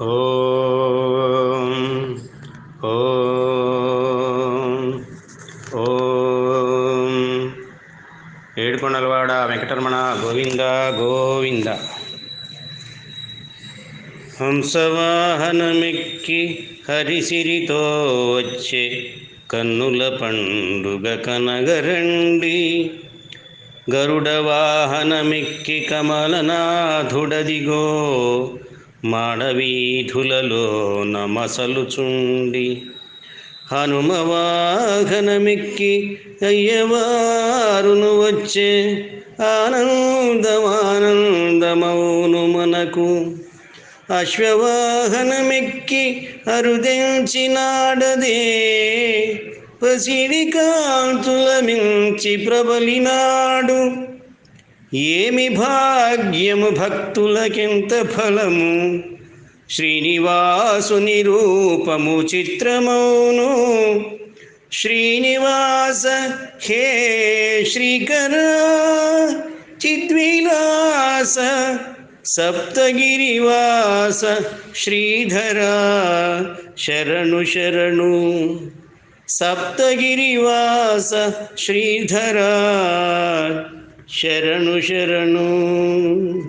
ఓం ఓం ఓం. ఏడుకొండలవాడ వెంకటరమణ గోవింద గోవింద. హంసవాహనమెక్కి హరిసిరితో వచ్చే కన్నుల పండుగ కనగరండి. గరుడ వాహనమెక్కి కమలనాథుడదిగో మాడవీధులలో నమసలుచుండి. హనుమవాహనమెక్కి అయ్యవారును వచ్చే ఆనందమానందమౌను మనకు. అశ్వవాహనమెక్కి అరుదించినాడదే. పసిడి కాంతుల మించి ప్రబలినాడు. ఏమి భాగ్యము భక్తులకెంత ఫలము శ్రీనివాసుని రూపము చిత్రమౌను శ్రీనివాస హే శ్రీకర చిద్విలాస సప్తగిరివాస శ్రీధర శరణు శరణు సప్తగిరివాస శ్రీధర शरणु शरणु।